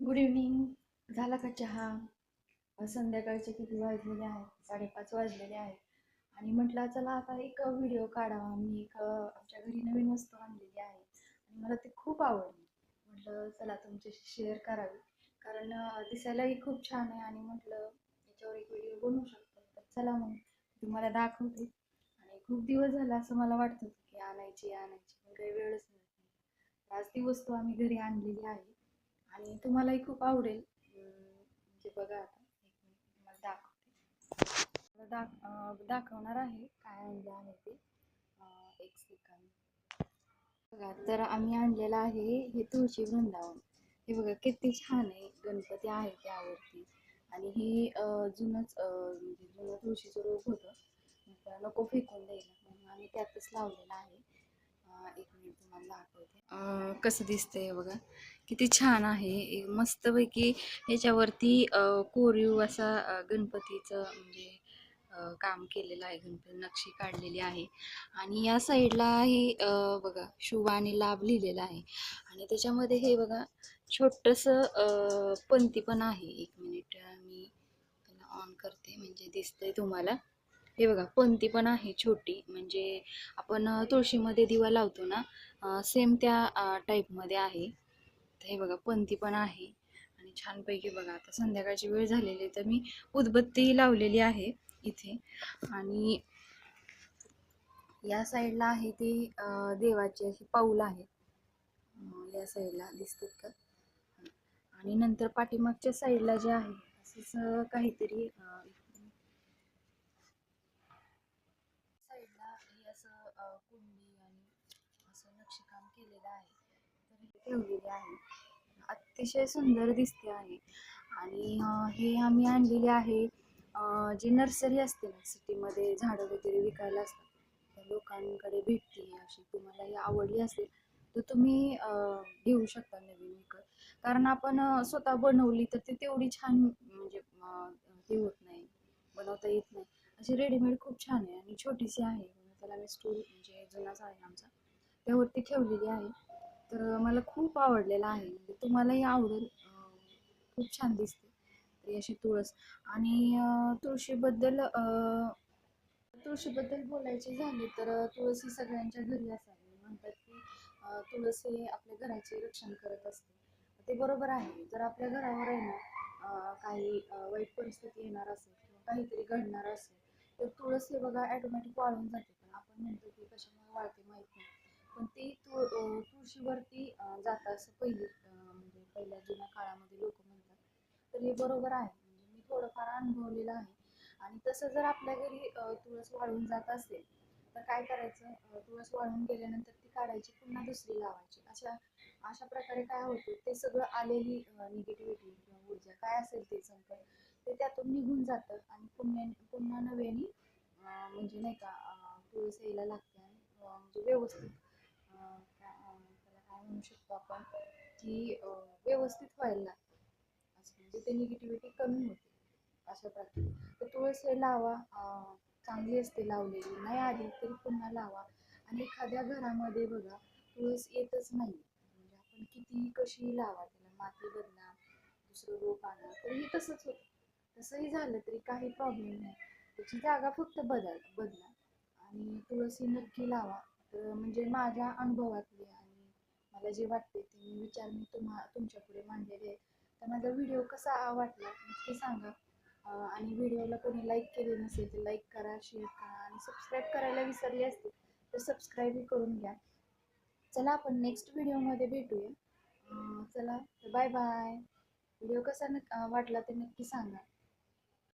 Good evening झाला का चहा? संध्याकाळचे किती वाजलेले आहेत? साडेपाच वाजलेले आहेत. आणि म्हटलं चला आता एक व्हिडिओ काढावा. मी एक आमच्या घरी नवीन वस्तू आणलेली आहे. आणि मला ती खूप आवडली. म्हटलं चला तुमच्याशी शेअर करावी. कारण दिसायलाही खूप छान आहे आणि म्हटलं याच्यावर एक व्हिडिओ बनवू शकतो. तर चला मग तुम्हाला दाखवते. आणि खूप दिवस झाला असं मला वाटत होतं की आणायची आणायची. पण काही वेळच नाही. आज ती वस्तू आम्ही घरी आणलेली आहे. आणि तुम्हालाही खूप आवडेल. म्हणजे बघा आता एक मिनिट तुम्हाला दाखवते. दाख दाखवणार आहे काय आणलं आहे ते. एक सेकंद बघा तर आम्ही आणलेलं आहे हे तुळशी वृंदावन. हे बघा किती छान आहे. गणपती आहे त्यावरती. आणि हे अं, जुनंच म्हणजे जुनं तुळशीचं रोप होतं. नको फेकून द्यायला. म्हणून आम्ही त्यातच लावलेलं आहे. एक मिनिट तुम्हाला दाखवते. कसं दिसतंय बघा. किती छान आहे. एक मस्तपैकी याच्यावरती कोरीव असा गणपतीचं म्हणजे काम केलेलं आहे. गणपती नक्षी काढलेली आहे. आणि या साईडला हे बघा शुभ आणि लाभ लिहिलेला आहे. आणि त्याच्यामध्ये हे बघा छोटंसं अं, पंती पण आहे. एक मिनिट मी त्याला ऑन करते. म्हणजे दिसतंय तुम्हाला. हे बघा पंती पण आहे छोटी. म्हणजे आपण तुळशीमध्ये दिवा लावतो ना सेम त्या टाईपमध्ये आहे. आता हे बघा पंती पण आहे. आणि छानपैकी बघा आता संध्याकाळची वेळ झालेली आहे तर मी उदबत्ती लावलेली आहे इथे. आणि या साईडला आहे ते देवाची देवाचे पाऊल आहेत या साईडला दिसतात का? आणि नंतर पाठीमागच्या साईडला जे आहे असंच काहीतरी साईडला हे असं कुंडी आणि असं नक्षीकाम केलेलं आहे. ठेवलेले आहे. अतिशय सुंदर दिसते आहे. आणि हे आम्ही आणलेले आहे जी नर्सरी असते ना सिटीमध्ये झाडं वगैरे विकायला असतात त्या लोकांकडे भेटते अशी. तुम्हाला ही आवडली असेल तर तुम्ही घेऊ शकता नवीन विकत. कारण आपण स्वतः बनवली तर ती तेवढी छान म्हणजे ते हे होत नाही बनवता येत नाही. अशी रेडीमेड खूप छान आहे आणि छोटीशी आहे. म्हणून त्याला मी स्टूल म्हणजे जुनाच आहे आमचा त्यावरती ठेवलेली आहे. तर मला खूप आवडलेला आहे. म्हणजे तुम्हालाही आवडेल. खूप छान दिसते. अशी तुळस. आणि तुळशीबद्दल तुळशीबद्दल बोलायचे झाले तर तुळस ही सगळ्यांच्या घरी असावी. म्हणतात की तुळस हे आपल्या घराचे रक्षण करत असते. ते बरोबर आहे. जर आपल्या घरावर आहे ना काही वाईट परिस्थिती येणार असेल किंवा काहीतरी घडणार असेल तर तुळस हे बघा ॲटोमॅटिक वाळून जाते. पण आपण म्हणतो की कशामुळे वाळते माहीत नाही. पण ती तुळ तुळशीवरती अं, जातं असं पहिली म्हणजे पहिल्या जुन्या काळामध्ये लोक म्हणतात. तर हे बरोबर आहे. म्हणजे मी थोडंफार अनुभवलेलं आहे. आणि तसं जर आपल्या घरी तुळस वाळून जात असेल तर काय करायचं? तुळस वाळून गेल्यानंतर ती काढायची पुन्हा दुसरी लावायची. अशा अशा प्रकारे काय होतं? ते सगळं आलेली निगेटिव्हिटी किंवा ऊर्जा काय असेल ते संकट ते त्यातून निघून जातं. आणि पुन्हा पुन्हा नव्याने म्हणजे नाही का तुळस यायला लागते आणि म्हणजे व्यवस्थित त्याला काय म्हणू शकतो आपण की व्यवस्थित व्हायला लागते असं म्हणजे ते निगेटिव्हिटी कमी होते अशा प्रकारे तर तुळस हे लावा चांगली असते लावलेली नाही आली तरी पुन्हा लावा आणि एखाद्या घरामध्ये बघा तुळस येतच नाही म्हणजे आपण कितीही कशीही लावा त्याला माती बदला दुसरं रोप आणा तरीही तसंच होतं तसंही झालं तरी काही प्रॉब्लेम नाही त्याची जागा फक्त बदल बदला आणि तुळस ही नक्की लावा. तर म्हणजे माझ्या अनुभवातले आणि मला जे वाटते ते मी विचार मी तुम्हा तुमच्यापुढे मांडलेले आहेत. तर माझा व्हिडिओ कसा वाटला नक्की सांगा. आणि व्हिडिओला कोणी लाईक केले नसेल तर लाईक करा शेअर करा आणि सबस्क्राईब करायला विसरले असतील तर सबस्क्राईबही करून घ्या. चला आपण नेक्स्ट व्हिडिओमध्ये भेटूया. चला तर बाय बाय व्हिडिओ कसा नक वाटला ते नक्की सांगा.